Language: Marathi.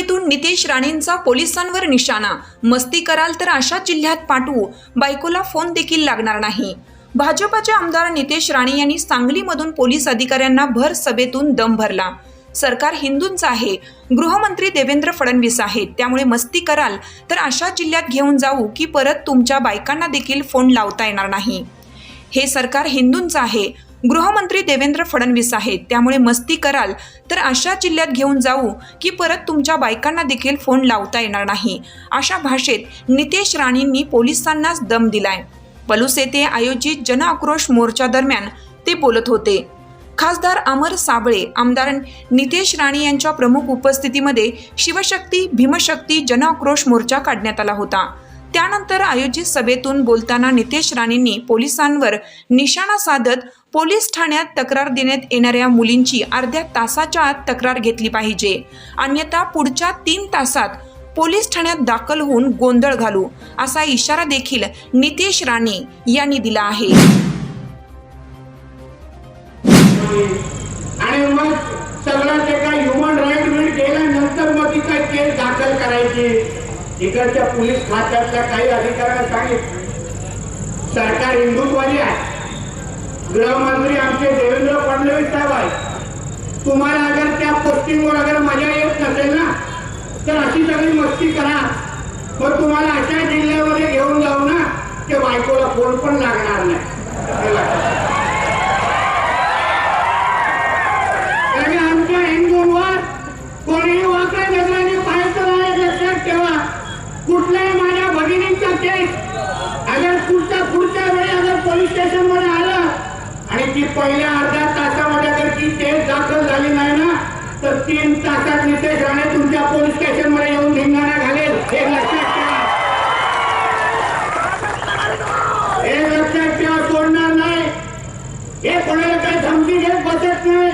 मुंबईतून नितेश राणेंचा पोलिसांवर निशाणा. मस्ती कराल तर अशा जिल्ह्यात पाठवू. बायकोला फोन देखील लागणार नाही. भाजपाचे आमदार नितेश राणे यांनी सांगलीमधून पोलीस अधिकाऱ्यांना भर सभेतून दम भरला. सरकार हिंदूंचं आहे. गृहमंत्री देवेंद्र फडणवीस आहेत. त्यामुळे मस्ती कराल तर अशा जिल्ह्यात घेऊन जाऊ की परत तुमच्या बायकांना देखील फोन लावता येणार नाही. हे सरकार हिंदूंचं आहे. गृहमंत्री देवेंद्र फडणवीस आहेत. त्यामुळे मस्ती कराल तर अशा जिल्ह्यात घेऊन जाऊ की परत तुमच्या बायकांना देखील फोन लावता येणार नाही. अशा भाषेत नितेश राणेंनी पोलिसांनाच दम दिलाय. पलूस येथे आयोजित जनआक्रोश मोर्चा दरम्यान ते बोलत होते. खासदार अमर साबळे आमदार नितेश राणे यांच्या प्रमुख उपस्थितीमध्ये शिवशक्ती भीमशक्ती जनआक्रोश मोर्चा काढण्यात आला होता. त्यानंतर आयोजित सभेतून बोलताना नितेश राणेंनी पोलिसांवर निशाणा साधत पोलीस ठाण्यात तक्रार देण्यात येणाऱ्या मुलींची अर्ध्या तासाच्या आत तक्रार घेतली पाहिजे. अन्यथा पुढच्या तीन तासात पोलीस ठाण्यात दाखल होऊन गोंधळ घालू असा इशारा देखील नितेश राणे यांनी दिला आहे. इकडच्या पोलीस खात्यातल्या काही अधिकाऱ्यांना सांगितलं. सरकार हिंदुत्वादी आहे. गृहमंत्री आमचे देवेंद्र फडणवीस साहेब आहेत. तुम्हाला अगर त्या पोस्टिंगवर अगर मजा येत नसेल ना तर अशी सगळी मस्ती करा. मग तुम्हाला अशा जिल्ह्यामध्ये घेऊन जाऊ ना ते बायकोला फोन पण लागणार नाही. की पहिल्या अर्ध्या तासामध्ये जर ती केस दाखल झाली नाही ना तर तीन तासात नितेश राणे तुमच्या पोलीस स्टेशनमध्ये येऊन धिंगाणा घालेल. हे लक्षात ठेवा. हे लक्षात ठेवा सोडणार नाही. हे कोणाला काही धमकी घेत बसत नाही.